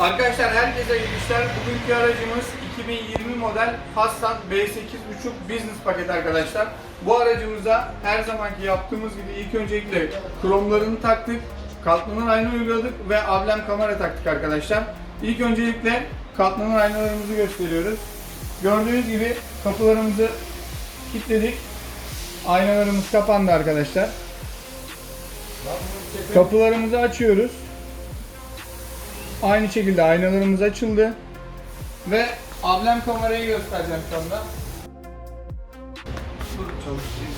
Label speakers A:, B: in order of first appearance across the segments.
A: Arkadaşlar herkese iyi işler. Bugünkü aracımız 2020 model Passat B8.5 Business paket arkadaşlar. Bu aracımıza her zamanki yaptığımız gibi ilk öncelikle kromlarını taktık. Katlanır ayna uyguladık ve ablem kamera taktık arkadaşlar. İlk öncelikle katlanır aynalarımızı gösteriyoruz. Gördüğünüz gibi kapılarımızı kilitledik. Aynalarımız kapandı arkadaşlar. Kapılarımızı açıyoruz. Aynı şekilde aynalarımız açıldı. Ve ablem kamerayı göstereceğim şu anda. Dur çalışayım.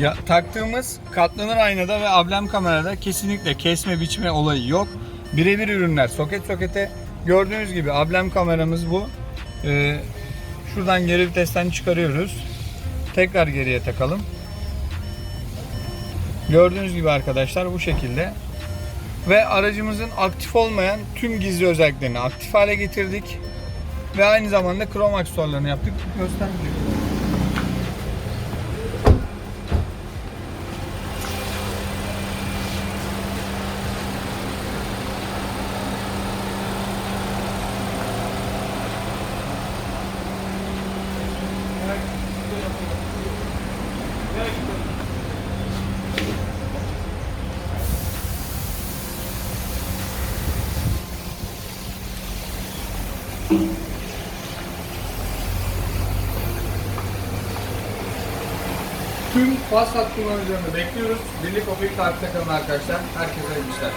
A: Ya, taktığımız katlanır aynada ve ablem kamerada kesinlikle kesme biçme olayı yok. Birebir ürünler soket sokete. Gördüğünüz gibi ablem kameramız bu. Ee, şuradan geri vitesten çıkarıyoruz. Tekrar geriye takalım. Gördüğünüz gibi arkadaşlar bu şekilde. Ve aracımızın aktif olmayan tüm gizli özelliklerini aktif hale getirdik. Ve aynı zamanda krom aksesuarlarını yaptık. Göstermiyor. Tüm Passat kullanıcılarını bekliyoruz. Birlik Opel takipte kalın arkadaşlar. Herkese iyi işler.